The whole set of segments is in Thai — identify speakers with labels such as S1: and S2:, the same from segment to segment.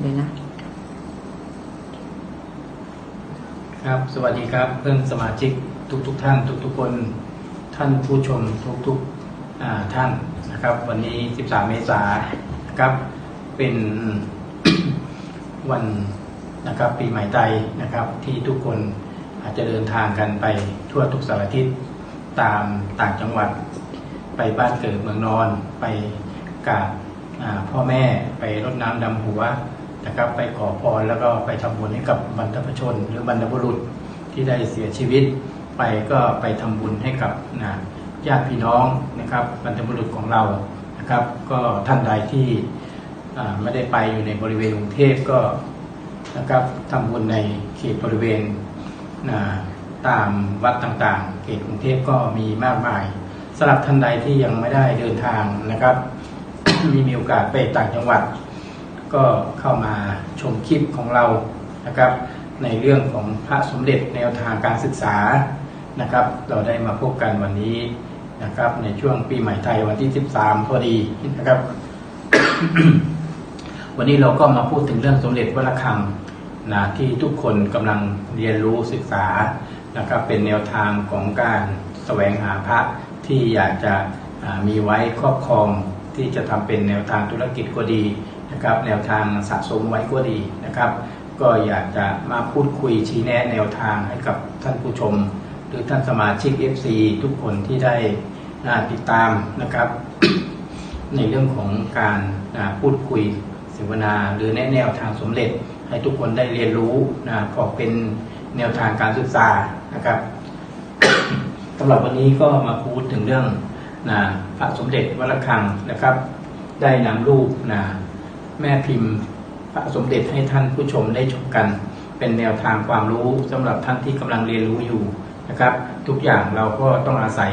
S1: เลยนะ
S2: ครับ สวัสดีครับ เพื่อนสมาชิกทุกๆทท่าน ทุกๆคน ท่านผู้ชมทุกๆอ่าท่านนะครับ วันนี้ 13 เมษายนครับ เป็น วันนะครับ ปีใหม่ไทยนะครับ ที่ทุกคนอาจจะเดินทางกันไปทั่วทุกสารทิศตามต่างจังหวัด ไปบ้านเกิดเมืองนอน ไปกราบอ่าพ่อแม่ไปรดน้ำดำหัว นะครับ ไปขอพรแล้วก็ไปทำบุญให้กับบรรพชน หรือบรรพบุรุษที่ได้เสียชีวิต ไปก็ไปทำบุญให้กับนะญาติพี่น้องนะครับบรรพบุรุษของเรานะครับ ก็ท่านใดที่ไม่ได้ไปอยู่ในบริเวณกรุงเทพก็นะครับทำบุญในเขตบริเวณนะตามวัดต่างๆ เขตกรุงเทพก็มีมากมายสำหรับท่านใดที่ยังไม่ได้เดินทางนะครับ มีมีโอกาสไปต่างจังหวัด ก็เข้ามาชมคลิปของเรานะครับ ในเรื่องของพระสมเด็จแนวทางการศึกษานะครับ เราได้มาพบกันวันนี้นะครับ ในช่วงปีใหม่ไทยวันที่ 13 พอดีนะครับ วันนี้เราก็มาพูดถึงเรื่องสมเด็จวัดระฆังนะที่ทุกคนกำลังเรียนรู้ศึกษานะครับ เป็นแนวทางของการแสวงหาพระที่อยากจะมีไว้ครอบครองที่จะทำเป็นแนวทางธุรกิจก็ดี นะครับแนวทางสะสมไว้ก็ดีนะครับ ก็อยากจะมาพูดคุยชี้แนะแนวทางให้กับท่านผู้ชม หรือท่านสมาชิก FC ทุกคนที่ได้อ่าติดตามนะครับ ในเรื่องของการพูดคุยเสวนา หรือแนะแนวทางสมเร็จ ให้ทุกคนได้เรียนรู้นะพอเป็นแนวทางการศึกษานะครับสำหรับวันนี้ก็มาพูดถึงเรื่องนะพระสมเด็จวัดระฆังนะครับ ได้นำรูปนะ แม่พิมพ์พระสมเด็จให้ท่านผู้ชมได้ชมกัน เป็นแนวทางความรู้สำหรับท่านที่กำลังเรียนรู้อยู่นะครับ ทุกอย่างเราก็ต้องอาศัย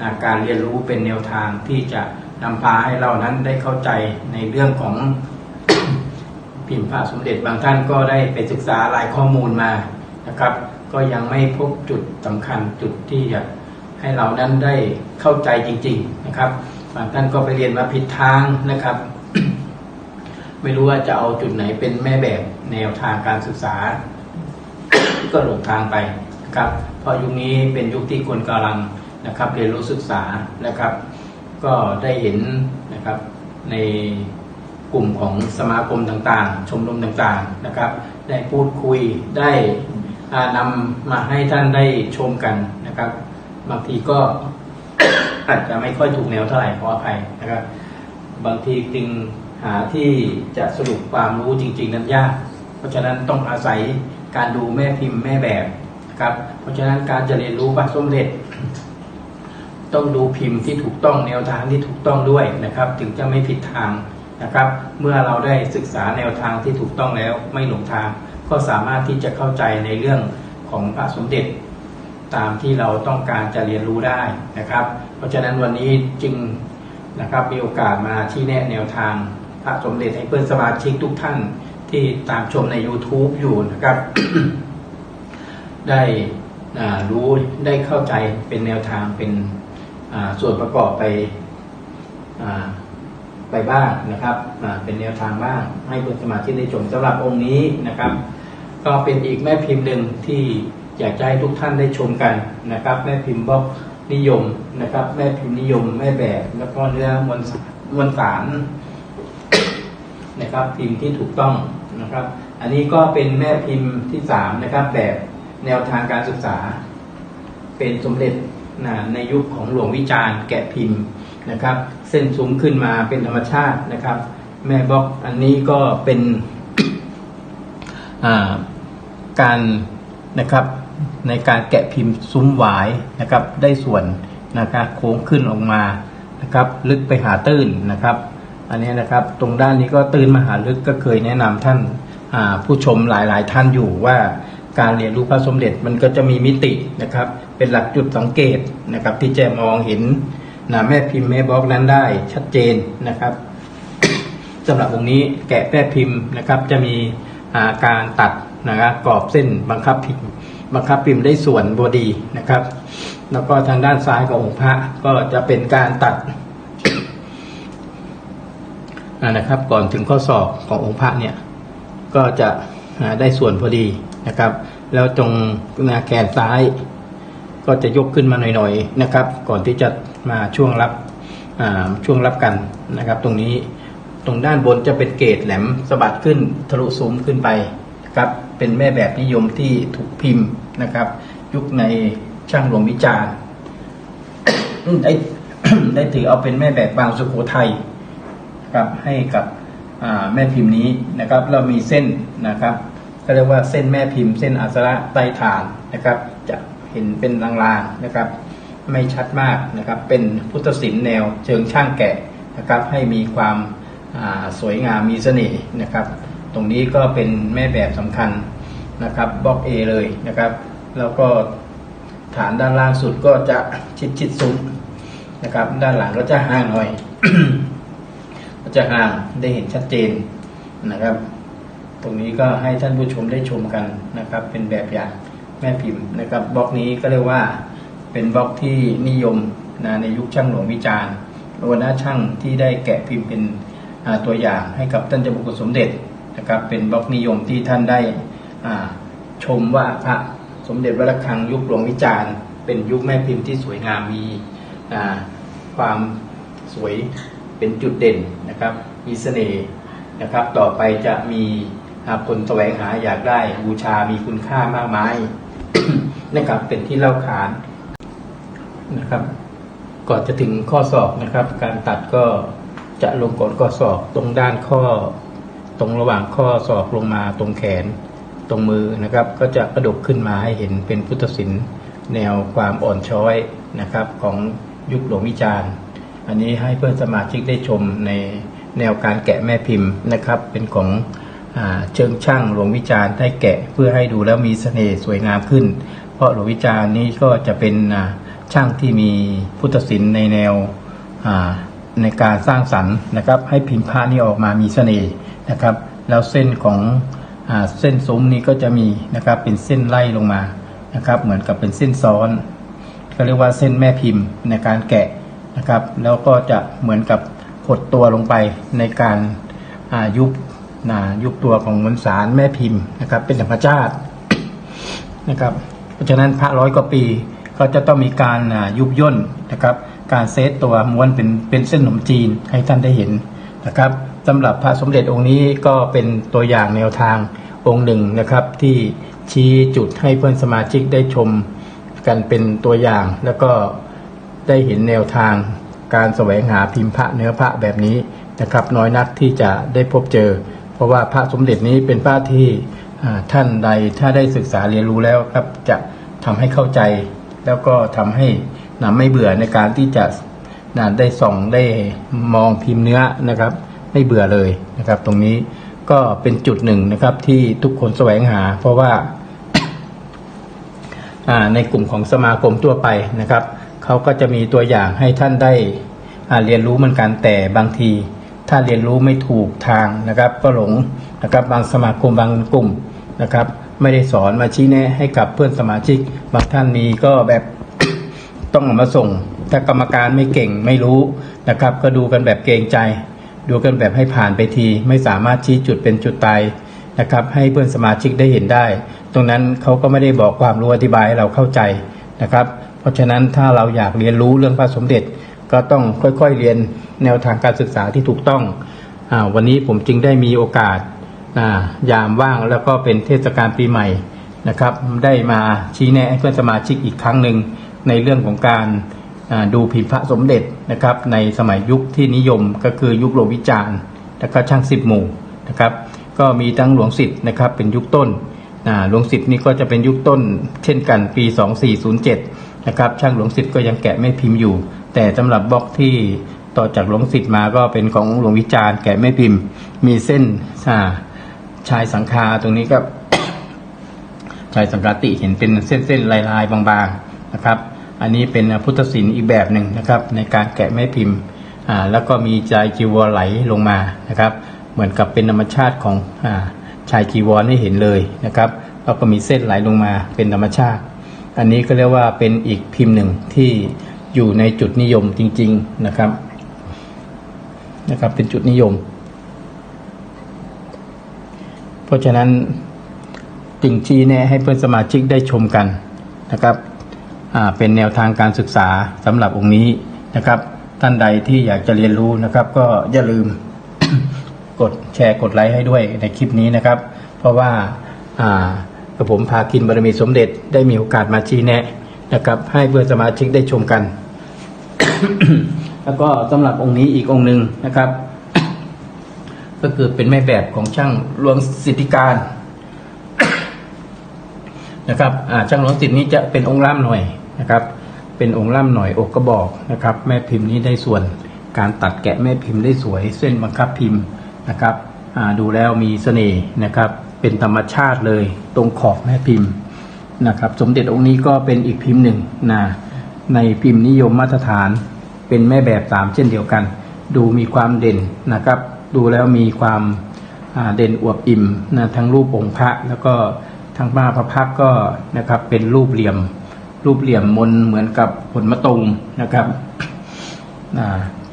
S2: นะการเรียนรู้เป็นแนวทางที่จะนำพาให้เรานั้นได้เข้าใจในเรื่องของพิมพ์พระสมเด็จบางท่านก็ได้ไปศึกษาหลายข้อมูลมานะครับ ก็ยังไม่พบจุดสำคัญจุดที่จะให้เรานั้นได้เข้าใจจริง ๆนะครับ บางท่านก็ไปเรียนมาผิดทางนะครับ ไม่รู้ว่าจะเอาจุดไหนเป็นแม่แบบแนวทางการศึกษา ก็หลงทางไปนะครับ เพราะยุคนี้เป็นยุคที่คนกำลังนะครับ เรียนรู้ศึกษานะครับ ก็ได้เห็นนะครับในกลุ่มของสมาคมต่างๆ ชมรมต่างๆนะครับ ได้พูดคุยได้นำมาให้ท่านได้ชมกันนะครับ บางทีก็อาจจะไม่ค่อยถูกแนวเท่าไหร่ขออภัยนะครับ บางทีจึง หาที่จะสรุปความรู้จริง ๆ นั้นยาก เพราะฉะนั้นต้องอาศัยการดูแม่พิมพ์แม่แบบนะครับ เพราะฉะนั้นการจะเรียนรู้พระสมเด็จ ต้องดูพิมพ์ที่ถูกต้องแนวทางที่ถูกต้องด้วยนะครับ ถึงจะไม่ผิดทางนะครับ เมื่อเราได้ศึกษาแนวทางที่ถูกต้องแล้วไม่หลงทาง ก็สามารถที่จะเข้าใจในเรื่องของพระสมเด็จตามที่เราต้องการจะเรียนรู้ได้นะครับ เพราะฉะนั้นวันนี้จึงนะครับมีโอกาสมาที่แนะแนวทาง พระสมเด็จให้เพื่อนสมาชิกทุกท่านที่ตามชมใน YouTube อยู่นะครับ ได้รู้ได้เข้าใจเป็นแนวทางเป็นส่วนประกอบไปไปบ้างนะครับเป็นแนวทางบ้างให้เพื่อนสมาชิกได้ชมสำหรับองค์นี้นะครับ ก็เป็นอีกแม่พิมพ์หนึ่งที่อยากจะให้ทุกท่านได้ชมกันนะครับ แม่พิมพ์บล็อกนิยมนะครับ แม่พิมพ์นิยมแม่แบบแล้วก็เนื้อมวลมวลสาร นะครับ พิมพ์ที่ถูกต้องนะครับ อันนี้ก็เป็นแม่พิมพ์ที่สามนะครับ แบบแนวทางการศึกษา เป็นสมเด็จนะในยุคของหลวงวิจารณ์แกะพิมพ์นะครับ เส้นสูงขึ้นมาเป็นธรรมชาตินะครับ แม่บล็อกอันนี้ก็เป็นการนะครับในการแกะพิมพ์ซุ้มหวายนะครับ ได้ส่วนนะครับโค้งขึ้นออกมานะครับ ลึกไปหาตื้นนะครับ อันนี้นะครับ ตรงด้านนี้ก็ตื้นมหาลึกก็เคยแนะนำท่านผู้ชมหลายๆ ท่านอยู่ว่าการเรียนรู้พระสมเด็จมันก็จะมีมิตินะครับ เป็นหลักจุดสังเกตนะครับ ที่จะมองเห็นนะแม่พิมพ์แม่บล็อกนั้นได้ชัดเจนนะครับสำหรับองค์นี้แกะแม่พิมพ์นะครับ จะมีาการตัดนะครับกรอบเส้นบังคับพิมพ์บังคับพิมพ์ได้ส่วนบอดีนะครับ แล้วก็ทางด้านซ้ายขององค์พระก็จะเป็นการตัด นะครับ ก่อนถึงข้อศอกขององค์พระเนี่ยก็จะได้ส่วนพอดีนะครับ แล้วตรงหน้าแขนซ้าย ก็จะยกขึ้นมาหน่อยๆนะครับ ก่อนที่จะมาช่วงรับช่วงรับกันนะครับ ตรงนี้ตรงด้านบนจะเป็นเกรดแหลมสะบัดขึ้นทะลุซุ้มขึ้นไปครับเป็นแม่แบบนิยมที่ถูกพิมพ์นะครับ ยุคในช่างหลวงวิจารณ์ได้ได้ถือเอาเป็นแม่แบบบางสุโขทัย ครับให้กับแม่พิมพ์นี้นะครับ เรามีเส้นนะครับก็เรียกว่าเส้นแม่พิมพ์เส้นอัสระใต้ฐานนะครับ จะเห็นเป็นลางๆนะครับ ไม่ชัดมากนะครับ เป็นพุทธศิลป์แนวเชิงช่างแกะนะครับ ให้มีความาสวยงามมีเสน่ห์นะครับ ตรงนี้ก็เป็นแม่แบบสำคัญนะครับบล็อก A เลยนะครับ แล้วก็ฐานด้านล่างสุดก็จะชิดชิดๆซุ้มนะครับ ด้านหลังก็จะห่างหน่อย จะห่างได้เห็นชัดเจนนะครับ ตรงนี้ก็ให้ท่านผู้ชมได้ชมกันนะครับ เป็นแบบอย่างแม่พิมพ์นะครับบล็อกนี้ก็เรียกว่าเป็นบล็อกที่นิยมนะในยุคช่างหลวงวิจารณ์หัวน้าช่างที่ได้แกะพิมพ์เป็นตัวอย่างให้กับท่านเจ้าบุกุสมเด็จนะครับเป็นบล็อกนิยมที่ท่านได้ชมว่าพระสมเด็จวัดระฆังยุคหลวงวิจารณ์ เป็นยุคแม่พิมพ์ที่สวยงามมีความสวย เป็นจุดเด่นนะครับ มีเสน่ห์นะครับ ต่อไปจะมีอ่าคนแสวงหาอยากได้บูชามีคุณค่ามากมายนะครับ เป็นที่เล่าขานนะครับ ก่อนจะถึงข้อศอกนะครับ การตัดก็จะลงก่อนข้อศอกตรงด้านข้อ ตรงระหว่างข้อศอกลงมาตรงแขน ตรงมือนะครับ ก็จะกระดกขึ้นมาให้เห็นเป็นพุทธศิลป์แนวความอ่อนช้อยนะครับ ของยุคหลวงวิจารณ์ อันนี้ให้เพื่อนสมาชิกได้ชมในแนวการแกะแม่พิมพ์นะครับ เป็นของอเชิงช่างหลวงวิจารณ์ได้แกะเพื่อให้ดูแล้วมีเสน่ห์สวยงามขึ้น เพราะหลวงวิจารณ์นี้ก็จะเป็นช่างที่มีพุทธศิลป์ในแนวในการสร้างสรรค์นะครับ ให้พิมพ์ผ้านี้ออกมามีเสน่ห์นะครับ แล้วเส้นของอเส้นซุ้มนี้ก็จะมีนะครับเป็นเส้นไล่ลงมานะครับ เหมือนกับเป็นเส้นซ้อนก็เรียกว่าเส้นแม่พิมพ์ในการแกะ นะครับ แล้วก็จะเหมือนกับหดตัวลงไปในการายุบนะยุบตัวของมวลสารแม่พิมพ์นะครับ เป็นธรรมชาตินะครับ เพราะฉะนั้นพระร้อยกว่าปีก็จะต้องมีการายุบย่นนะครับ การเซตตัวม้วนเป็นเป็นเส้นขนมจีนให้ท่านได้เห็นนะครับสำหรับพระสมเด็จองค์นี้ก็เป็นตัวอย่างแนวทางองค์หนึ่งนะครับ ที่ชี้จุดให้เพื่อนสมาชิกได้ชมกันเป็นตัวอย่างแล้วก็ ได้เห็นแนวทางการแสวงหาพิมพ์พระเนื้อพระแบบนี้นะครับ น้อยนักที่จะได้พบเจอ เพราะว่าพระสมเด็จนี้เป็นพระที่ท่านใดถ้าได้ศึกษาเรียนรู้แล้วครับจะทำให้เข้าใจ แล้วก็ทำให้นะไม่เบื่อในการที่จะนะได้ส่องได้มองพิมพ์เนื้อนะครับ ไม่เบื่อเลยนะครับ ตรงนี้ก็เป็นจุดหนึ่งนะครับที่ทุกคนแสวงหา เพราะว่าในกลุ่มของสมาคมทั่วไปนะครับ เขาก็จะมีตัวอย่างให้ท่านได้เรียนรู้เหมือนกันแต่บางที ถ้าเรียนรู้ไม่ถูกทางนะครับก็หลงนะครับบางสมาคมบางกลุ่มนะครับ ไม่ได้สอนมาชี้แนะให้กับเพื่อนสมาชิก บางท่านนี้ก็แบบต้องเอามาส่ง ถ้ากรรมการไม่เก่งไม่รู้นะครับ ก็ดูกันแบบเกรงใจ ดูกันแบบให้ผ่านไปที ไม่สามารถชี้จุดเป็นจุดตายนะครับ ให้เพื่อนสมาชิกได้เห็นได้ ตรงนั้นเขาก็ไม่ได้บอกความรู้อธิบายให้เราเข้าใจนะครับ เพราะฉะนั้นถ้าเราอยากเรียนรู้เรื่องพระสมเด็จก็ต้องค่อยๆเรียนแนวทางการศึกษาที่ถูกต้องอวันนี้ผมจึงได้มีโอกาสยามว่างแล้วก็เป็นเทศกาลปีใหม่นะครับ ได้มาชี้แนะให้เพื่อนสมาชิกอีกครั้งหนึ่งในเรื่องของการดูพิมพ์พระสมเด็จนะครับ ในสมัยยุคที่นิยมก็คือยุคหลวงวิจารณ์แล้วก็ช่างสิบหมู่นะครับ ก็มีทั้งหลวงสิทธ์นะครับเป็นยุคต้นหลวงสิทธ์นี่ก็จะเป็นยุคต้น เช่นกันปี 2407 นะครับ ช่างหลวงสิทธิ์ก็ยังแกะไม่พิมพ์อยู่ แต่สำหรับบล็อกที่ต่อจากหลวงสิทธิ์มาก็เป็นของหลวงวิจารณ์แกะไม่พิมพ์ มีเส้นอ่าชายสังคาตรงนี้ก็ชายสังกาติเห็นเป็นเส้นๆลายๆบางๆนะครับ อันนี้เป็นพุทธศิลป์อีกแบบหนึ่งนะครับ ในการแกะแม่พิมพ์อ่าแล้วก็มีชายจีวรไหลลงมานะครับ เหมือนกับเป็นธรรมชาติของอ่าชายจีวรให้เห็นเลยนะครับแล้วก็มีเส้นไหลลงมาเป็นธรรมชาติ อันนี้ก็เรียกว่าเป็นอีกพิมพ์หนึ่งที่อยู่ในจุดนิยมจริง ๆนะครับนะครับ เป็นจุดนิยม เพราะฉะนั้นจึงชี้แนะให้เพื่อนสมาชิกได้ชมกันนะครับเป็นแนวทางการศึกษาสำหรับองค์นี้นะครับ ท่านใดที่อยากจะเรียนรู้นะครับ ก็อย่าลืมกดแชร์กดไลค์ให้ด้วยในคลิปนี้นะครับ เพราะว่าอ่า กระผมพาคินบารมีสมเด็จได้มีโอกาสมาชี้แนะนะครับ ให้เพื่อนสมาชิกได้ชมกัน แล้วก็สำหรับองค์นี้อีกองค์หนึ่งนะครับ ก็คือเป็นแม่แบบของช่างหลวงสิทธิการนะครับอาช่างหลวงสิทธินี้จะเป็นองค์ล่ำหน่อยนะครับ เป็นองค์ล่ำหน่อยอกกระบอกนะครับ แม่พิมพ์นี้ได้ส่วนการตัดแกะแม่พิมพ์ได้สวย เส้นบังคับพิมพ์นะครับอาดูแล้วมีเสน่ห์นะครับ เป็นธรรมชาติเลยตรงขอบแม่พิมพ์นะครับ สมเด็จองค์นี้ก็เป็นอีกพิมพ์หนึ่งนะในพิมพ์นิยมมาตรฐานเป็นแม่แบบสามเช่นเดียวกัน ดูมีความเด่นนะครับ ดูแล้วมีความเด่นอวบอิ่มนะทั้งรูปองค์พระแล้วก็ทั้งมาพระพักก็นะครับเป็นรูปเหลี่ยม รูปเหลี่ยมมนเหมือนกับผลมะตูมนะครับ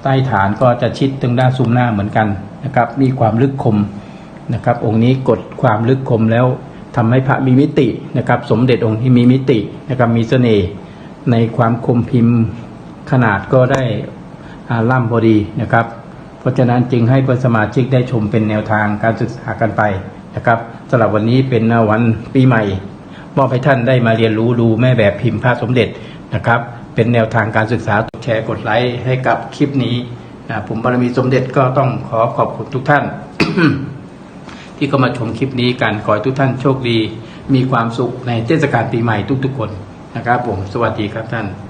S2: ใต้ฐานก็จะชิดตรงด้านซุ้มหน้าเหมือนกันนะครับ มีความลึกคม นะครับ องค์นี้กดความลึกคมแล้วทำให้พระมีมิตินะครับ สมเด็จองค์ที่มีมิตินะครับมีเสน่ห์ในความคมพิมพ์ขนาดก็ได้อาล่ำพอดีนะครับ เพราะฉะนั้นจึงให้เพื่อนสมาชิกได้ชมเป็นแนวทางการศึกษากันไปนะครับสำหรับวันนี้เป็นวันปีใหม่มอบให้ท่านได้มาเรียนรู้ดูแม่แบบพิมพ์พระสมเด็จนะครับ เป็นแนวทางการศึกษากดแชร์กดไลค์ให้กับคลิปนี้นะผมบารมีสมเด็จก็ต้องขอขอบคุณทุกท่าน ที่เข้ามาชมคลิปนี้กันขอให้ทุกท่านโชคดี มีความสุขในเทศกาลปีใหม่ทุกๆคนนะครับผมสวัสดีครับท่าน